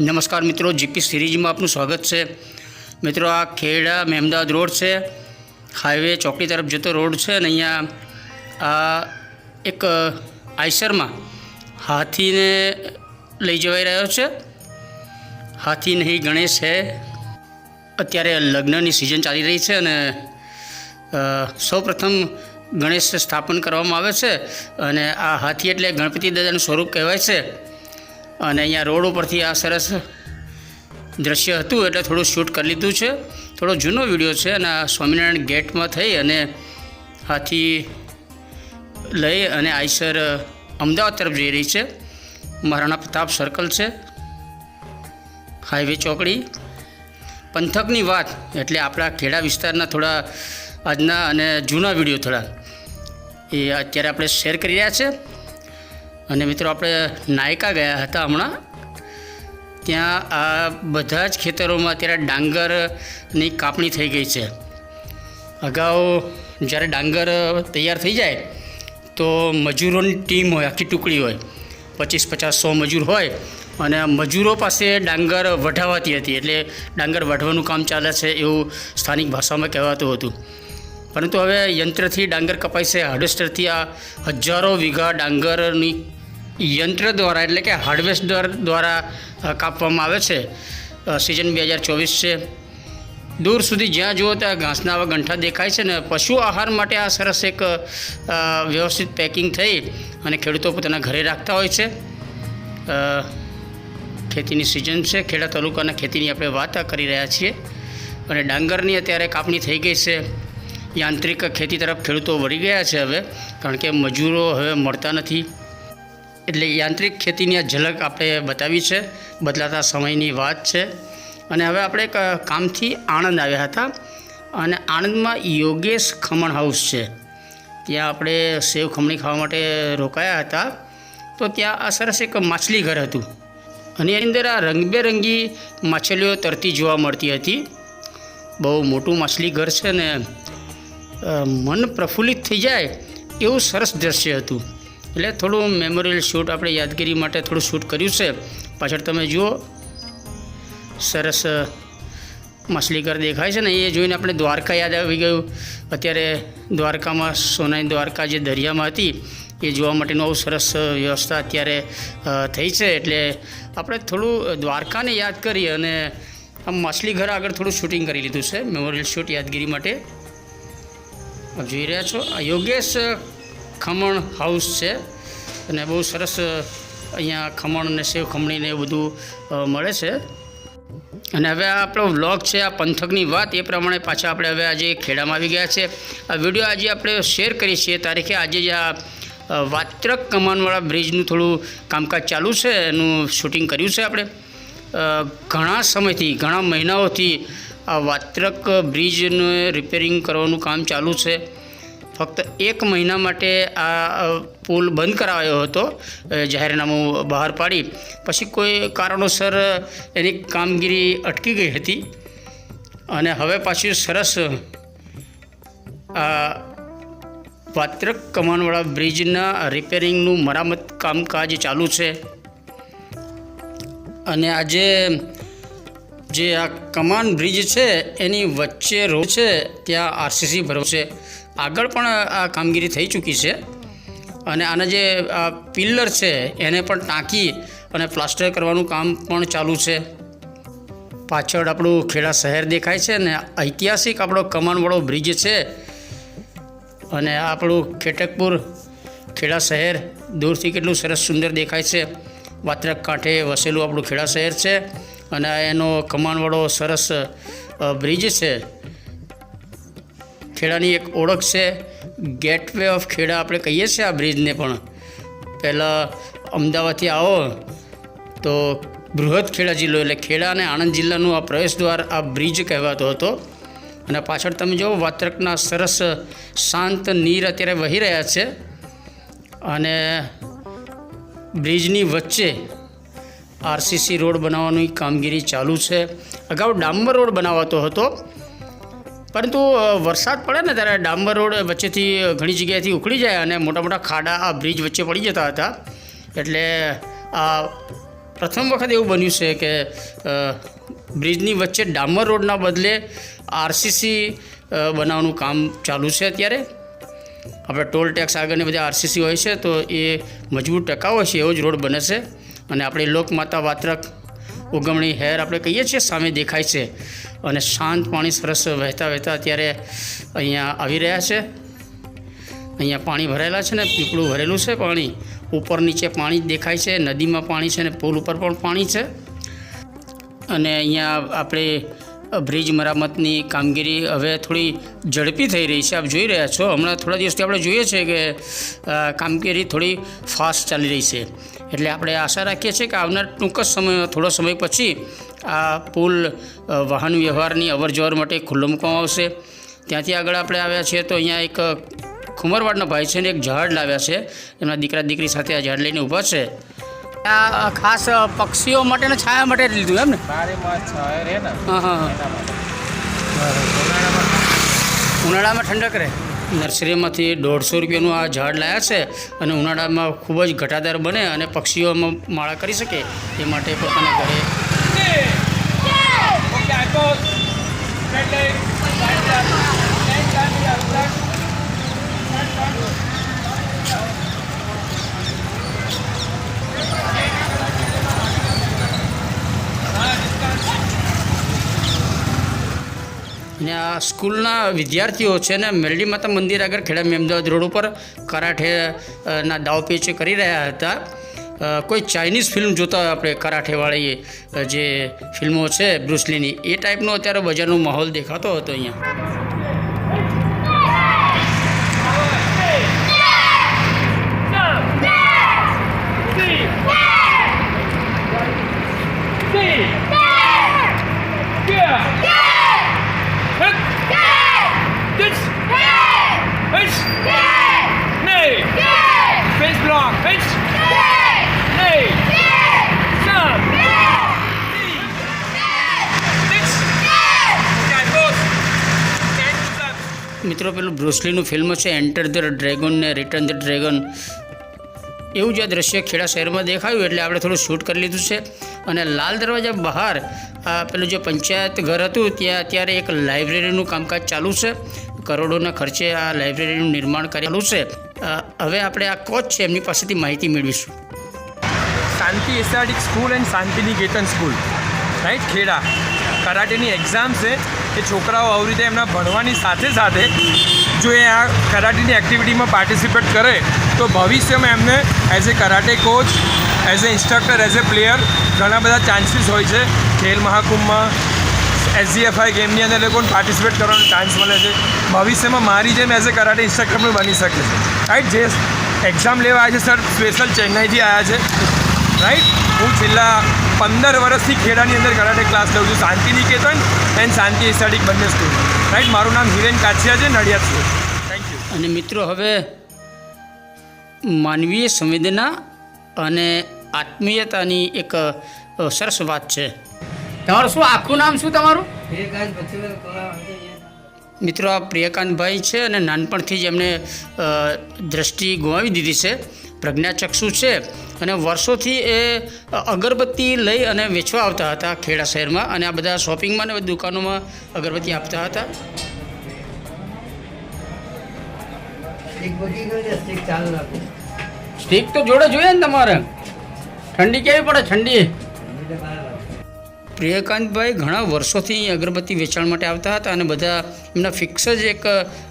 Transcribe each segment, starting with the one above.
નમસ્કાર મિત્રો જીપી સિરીઝમાં આપનું સ્વાગત છે. મિત્રો, આ ખેડા મહેમદાવાદ રોડ છે. હાઈવે ચોકડી તરફ જતો રોડ છે અને અહીંયા આ એક આઈસરમાં હાથીને લઈ જવાઈ રહ્યો છે. હાથી નહીં, ગણેશ છે અત્યારે લગ્નની સિઝન ચાલી રહી છે અને સૌપ્રથમ ગણેશ સ્થાપન કરવામાં આવે છે. અને આ હાથી એટલે ગણપતિ દાદાનું સ્વરૂપ કહેવાય છે. અને અહીંયા રોડ ઉપરથી આ સરસ દ્રશ્ય હતું એટલે થોડું શૂટ કરી લીધું છે. થોડો જૂનો વીડિયો છે અને આ સ્વામિનારાયણ ગેટમાં થઈ અને હાથી લઈ અને આઈસર અમદાવાદ તરફ જઈ રહી છે. મહારાણા પ્રતાપ સર્કલ છે. હાઈવે ચોકડી. પંથકની વાત એટલે આપણા ખેડા વિસ્તારના થોડા આજના અને જૂના વીડિયો થોડા. એ અત્યારે આપણે શેર કરી રહ્યા છે. અને મિત્રો આપણે નાયકા ગયા હતા હમણાં. ત્યાં આ બધા જ ખેતરોમાં અત્યારે ડાંગરની કાપણી થઈ ગઈ છે. અગાઉ જ્યારે ડાંગર તૈયાર થઈ જાય, તો મજૂરોની ટીમ હોય, આખી ટુકડી હોય, પચીસ પચાસ સો મજૂર હોય, અને મજૂરો પાસે ડાંગર વઢાવાતી હતી. એટલે ડાંગર વઢવાનું કામ ચાલે છે એવું સ્થાનિક ભાષામાં કહેવાતું હતું. પરંતુ હવે યંત્રથી ડાંગર કપાય છે, હાર્વેસ્ટરથી આ હજારો વીઘા ડાંગરની યંત્ર દ્વારા, એટલે કે હાર્વેસ્ટર દ્વારા કાપવામાં આવે છે. સિઝન બે હજાર ચોવીસ છે. દૂર સુધી જ્યાં જુઓ ત્યાં ઘાસના આવા ગંઠા દેખાય છે ને, પશુ આહાર માટે આ સરસ એક વ્યવસ્થિત પેકિંગ થઈ અને ખેડૂતો પોતાના ઘરે રાખતા હોય છે. ખેતીની સિઝન છે, ખેડા તાલુકાના ખેતીની આપણે વાત કરી રહ્યા છીએ. અને ડાંગરની અત્યારે કાપણી થઈ ગઈ છે. યાંત્રિક ખેતી તરફ ખેડૂતો વળી ગયા છે હવે, કારણ કે મજૂરો હવે મળતા નથી. એટલે યાંત્રિક ખેતીની આ ઝલક આપણે બતાવી છે. બદલાતા સમયની વાત છે. અને હવે આપણે કામથી આણંદ આવ્યા હતા. અને આણંદમાં યોગેશ ખમણ હાઉસ છે. ત્યાં આપણે સેવ ખમણી ખાવા માટે રોકાયા હતા. તો ત્યાં આ સરસ એક માછલી ઘર હતું. અને એની અંદર આ રંગબેરંગી માછલીઓ તરતી જોવા મળતી હતી. બહુ મોટું માછલી ઘર છે ને મન પ્રફુલ્લિત થઈ જાય એવું સરસ દ્રશ્ય હતું. એટલે થોડું મેમોરિયલ શૂટ આપણે યાદગીરી માટે થોડું શૂટ કર્યું છે. પાછળ તમે જુઓ. સરસ માછલીઘર દેખાય છે ને, એ જોઈને આપણે દ્વારકા યાદ આવી ગયું. અત્યારે દ્વારકામાં સોનાની દ્વારકા જે દરિયામાં હતી, એ જોવા માટેનું આવું સરસ વ્યવસ્થા અત્યારે થઈ છે. એટલે આપણે થોડું દ્વારકાને યાદ કરી અને આમ માછલીઘર આગળ થોડું શૂટિંગ કરી લીધું છે. મેમોરિયલ શૂટ યાદગીરી માટે. આપ જોઈ રહ્યા છો. યોગેશ ખમણ હાઉસ છે. અને બહુ સરસ અહીંયા ખમણ અને સેવ ખમણીને એવું બધું મળે છે. અને હવે આ આપણો વ્લોગ છે, આ પંથકની વાત, એ પ્રમાણે પાછા આપણે હવે આજે ખેડામાં આવી ગયા છે. આ વીડિયો આજે આપણે શેર કરીએ છીએ. તારીખે આજે જે આ વાત્રક કમાનવાળા બ્રિજનું થોડું કામકાજ ચાલુ છે. એનું શૂટિંગ કર્યું છે આપણે. ઘણા સમયથી, ઘણા મહિનાઓથી આ વાત્રક બ્રિજનું રિપેરિંગ કરવાનું કામ ચાલુ છે. ફક્ત એક મહિના માટે આ પુલ બંધ કરાયો હતો જાહેરનામું બહાર પાડી. પછી કોઈ કારણોસર એની કામગીરી અટકી ગઈ હતી. અને હવે પાછું સરસ આ વાત્રક કમાનવાળા બ્રિજના રિપેરિંગનું મરામત કામકાજ ચાલુ છે. અને આજે જે આ કમાન બ્રિજ છે, એની વચ્ચે રોડ છે, ત્યાં આરસીસી ભરો છે. આગળ પણ આ કામગીરી થઈ ચૂકી છે. અને આના જે પિલ્લર છે, એને પણ ટાંકી અને પ્લાસ્ટર કરવાનું કામ પણ ચાલુ છે. પાછળ આપણું ખેડા શહેર દેખાય છે ને ઐતિહાસિક આપણો કમાનવાળો બ્રિજ છે. અને આપણું ખેટકપુર ખેડા શહેર દૂરથી કેટલું સરસ સુંદર દેખાય છે. વાત્રક કાંઠે વસેલું આપણું ખેડા શહેર છે. અને એનો કમાનવાળો સરસ બ્રિજ છે. ખેડાની એક ઓળખ છે. ગેટવે ઓફ ખેડા આપણે કહીએ છીએ આ બ્રિજને પણ. પહેલાં અમદાવાદથી આવો તો બૃહદ ખેડા જિલ્લો એટલે ખેડા અને આણંદ જિલ્લાનું આ પ્રવેશ દ્વાર આ બ્રિજ કહેવાતો હતો. અને પાછળ તમે જુઓ વાત્રકના સરસ શાંત નીર અત્યારે વહી રહ્યા છે. અને બ્રિજની વચ્ચે આરસીસી રોડ બનાવવાની કામગીરી ચાલુ છે. અગાઉ ડાંબર રોડ બનાવાતો હતો. પરંતુ વરસાદ પડે ને ત્યારે ડાંબર રોડ વચ્ચેથી ઘણી જગ્યાએથી ઉખડી જાય અને મોટા મોટા ખાડા આ બ્રિજ વચ્ચે પડી જતા હતા. એટલે, આ પ્રથમ વખત એવું બન્યું છે કે બ્રિજની વચ્ચે ડામર રોડના બદલે આરસીસી બનાવવાનું કામ ચાલુ છે અત્યારે. આપણે ટોલ ટેક્સ આગળને બધી આરસીસી હોય છે, તો એ મજબૂત ટકાવ છે, એવો જ રોડ બને છે. અને આપણી લોકમાતા વાત્રક, ઉગમણી, હેર આપણે કહીએ છીએ, સામે દેખાય છે. અને શાંત પાણી સરસ વહેતા વહેતા અત્યારે અહીંયા આવી રહ્યા છે. અહીંયા પાણી ભરાયેલા છે ને પીપળું ભરેલું છે પાણી. ઉપર નીચે પાણી જ દેખાય છે, નદીમાં પાણી છે ને પુલ ઉપર પણ પાણી છે. અને અહીંયા આપણે બ્રિજ મરામતની કામગીરી હવે થોડી ઝડપી થઈ રહી છે. આપ જોઈ રહ્યા છો. હમણાં થોડા દિવસથી આપણે જોઈએ છીએ કે કામગીરી થોડી ફાસ્ટ ચાલી રહી છે. એટલે આપણે આશા રાખીએ છીએ કે આવનાર ટૂંક જ સમય, થોડો સમય પછી આ પુલ વાહન વ્યવહારની અવરજવર માટે ખુલ્લો મૂકવામાં આવશે. ત્યાંથી આગળ આપણે આવ્યા છીએ તો અહીંયા એક ખુમરવાડના ભાઈ છે ને એક ઝાડ લાવ્યા છે. એમના દીકરા દીકરી સાથે આ ઝાડ લઈને ઊભા છે. આ ખાસ પક્ષીઓ માટે ને છાયા માટે લીધું એમ ને? ઉનાળામાં ઠંડક રહે. નર્સરીમાંથી દોઢસો રૂપિયાનું આ ઝાડ લાયા છે અને ઉનાળામાં ખૂબ જ ઘટાદાર બને અને પક્ષીઓમાં માળા કરી શકે એ માટે પોતાના ઘરે અને આ સ્કૂલના વિદ્યાર્થીઓ છે ને મેરડી માતા મંદિર આગળ ખેડા અમદાવાદ રોડ ઉપર કરાઠે અ, ના દાવપેચ કરી રહ્યા હતા. કોઈ ચાઇનીઝ ફિલ્મ જોતા આપણે કરાઠેવાળી જે ફિલ્મો છે બ્રુસલીની એ ટાઈપનો અત્યારે બજારનો માહોલ દેખાતો હતો અહીંયા. મિત્રો, પેલું બ્રુસલીનું ફિલ્મ છે એન્ટર ધ ડ્રેગન ને રિટર્ન ધ ડ્રેગન એવું જે આ દ્રશ્ય ખેડા શહેરમાં દેખાયું, એટલે આપણે થોડું શૂટ કરી લીધું છે. અને લાલ દરવાજા બહાર પેલું જે પંચાયત ઘર હતું, ત્યાં અત્યારે એક લાઇબ્રેરીનું કામકાજ ચાલુ છે. કરોડોના ખર્ચે આ લાઇબ્રેરીનું નિર્માણ કરેલું છે. હવે આપણે આ કોચ છે, એમની પાસેથી માહિતી મેળવીશું. Shanti SRD school and Shantiniketan school. Right, Kheda? કરાટેની exam છે. એ છોકરાઓ આવી રીતે એમના ભણવાની સાથે સાથે જો એ આ કરાટેની એક્ટિવિટીમાં પાર્ટિસિપેટ કરે, તો ભવિષ્યમાં એમને as a karate coach as a instructor as a player ઘણા બધા ચાન્સીસ હોય છે. ખેલ મહાકુંભમાં એસજીએફઆઈ ગેમની અંદર લોકો લોકોને પાર્ટિસિપેટ કરવાનો ચાન્સ મળે છે. ભવિષ્યમાં મારી જેમ એઝ એ કરાટે ઇન્સ્ટ્રક્ટર પણ બની શકે છે. રાઈટ જે એક્ઝામ લેવા આવ્યા છે સર સ્પેશિયલ ચેન્નાઈથી આવ્યા છે. રાઈટ હું છેલ્લા પંદર વર્ષથી ખેડાની અંદર કરાટે ક્લાસ લઉં છું. શાંતિ નિકેતન એન્ડ શાંતિ એસ્ટાડિક બંને સ્કૂલ રાઈટ મારું નામ હિરેન કાછિયા છે નડિયાદ સ્કૂલ થેન્ક યુ અને મિત્રો હવે માનવીય સંવેદના અને આત્મીયતાની એક સરસ વાત છે. તમારું શું આખું નામ શું તમારું? મિત્રો આ પ્રિયકાંતભાઈ છે અને નાનપણથી જ એમને અ, દ્રષ્ટિ ગુમાવી દીધી છે. પ્રજ્ઞાચક્ષુ છે. અને વર્ષોથી એ અગરબત્તી લઈ અને વેચવા આવતા હતા ખેડા શહેરમાં. અને આ બધા શોપિંગમાં ને બધી દુકાનોમાં અગરબત્તી આપતા હતા. સ્ટીક તો જોડે જોઈએ ને તમારે. ઠંડી કેવી પડે? ઠંડી. પ્રિયકાંતભાઈ ઘણા વર્ષોથી અહીં અગરબત્તી વેચાણ માટે આવતા હતા અને બધા એમના ફિક્સ જ એક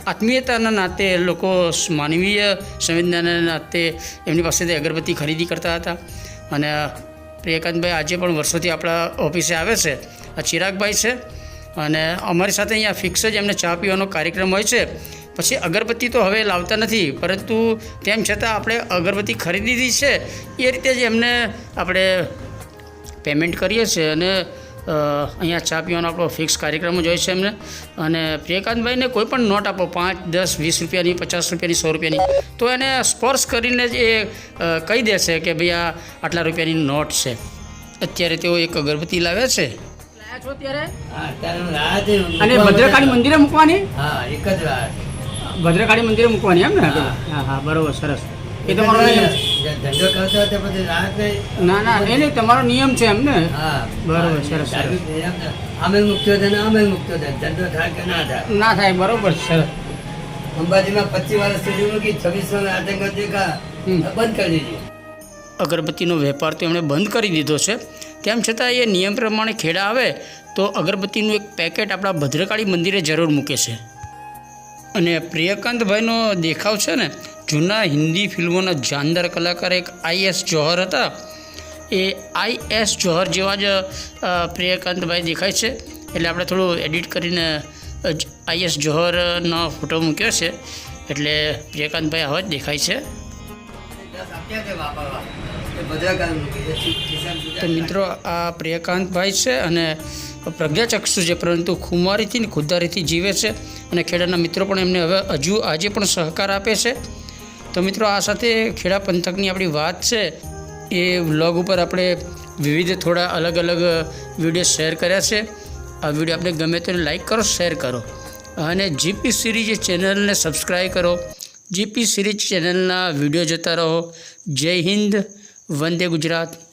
આત્મીયતાના નાતે લોકો માનવીય સંવેદનાના નાતે એમની પાસેથી અગરબત્તી ખરીદી કરતા હતા. અને પ્રિયકાંતભાઈ આજે પણ વર્ષોથી આપણા ઓફિસે આવે છે. આ ચિરાગભાઈ છે. અને અમારી સાથે અહીંયા ફિક્સ જ એમને ચા પીવાનો કાર્યક્રમ હોય છે. પછી અગરબત્તી તો હવે લાવતા નથી, પરંતુ તેમ છતાં આપણે અગરબત્તી ખરીદી છે. એ રીતે જ એમને આપણે પેમેન્ટ કરીએ છીએ અને અહીંયા ચા પીવાનો આપણો ફિક્સ કાર્યક્રમ જ હોય છે એમને. અને પ્રિયકાંતભાઈને કોઈ પણ નોટ આપો પાંચ દસ વીસ રૂપિયાની પચાસ રૂપિયાની સો રૂપિયાની તો એને સ્પર્શ કરીને જ એ કહી દેશે કે ભાઈ આ આટલા રૂપિયાની નોટ છે. અત્યારે તેઓ એક અગરબત્તી લાવ્યા છે. લાવ્યા છો અત્યારે? હા અત્યારે હું રાહ જોઈ હું અને ભદ્રકાળી મંદિરે મૂકવાની? હા એક જ ભદ્રકાળી મંદિરે મૂકવાની એમ ને. હા હા બરોબર સરસ. એ તમારો રાહ નિયમ. છે. જ્યાં ધંધો કરતો હતો પછી રાહત નહીં ના ના એ નહીં તમારો નિયમ છે એમ ને? હા. બરોબર, સરસ, અમે નિયમ છે. આમે મુક્તો થાય ને અમે મુક્તો થાય. ધંધો થાય કે ના થાય. ના થાય બરોબર સરસ. અંબાજીમાં પચીસ વર્ષ સુધી મૂકી છવ્વીસો આતંકવાદી બંધ કરી દીધી. અગરબત્તીનો વેપાર તો એમણે બંધ કરી દીધો છે. તેમ છતાં એ નિયમ પ્રમાણે ખેડા આવે તો અગરબત્તીનું એક પેકેટ આપણા ભદ્રકાળી મંદિરે જરૂર મૂકે છે. અને પ્રિયકાંતભાઈનો દેખાવ છે ને જૂના હિન્દી ફિલ્મોના જાનદાર કલાકાર એક આઈએસ જોહર હતા. એ આઈએસ જોહર જેવા જ પ્રિયકાંતભાઈ દેખાય છે. એટલે આપણે થોડું એડિટ કરીને આઈએસ જોહરનો ફોટો મૂક્યો છે. એટલે પ્રિયકાંતભાઈ આવા જ દેખાય છે. તો મિત્રો, આ પ્રિયકાંતભાઈ છે અને પ્રજ્ઞાચક્ષુ છે, પરંતુ ખુમારીથી ને ખુદારીથી જીવે છે. અને ખેડાના મિત્રો પણ એમને હવે હજુ આજે પણ સહકાર આપે છે. તો મિત્રો આ સાથે ખેડા પંથકની આપણી વાત છે. એ વ્લોગ ઉપર આપણે વિવિધ થોડા અલગ અલગ વીડિયો શેર કર્યા છે. આ વીડિયો આપણે ગમે તો લાઈક કરો, શેર કરો. અને જીપી સિરીજ ચેનલને સબસ્ક્રાઈબ કરો. જીપી સિરીજ ચેનલના વીડિયો જોતા રહો. જય હિન્દ, વંદે ગુજરાત.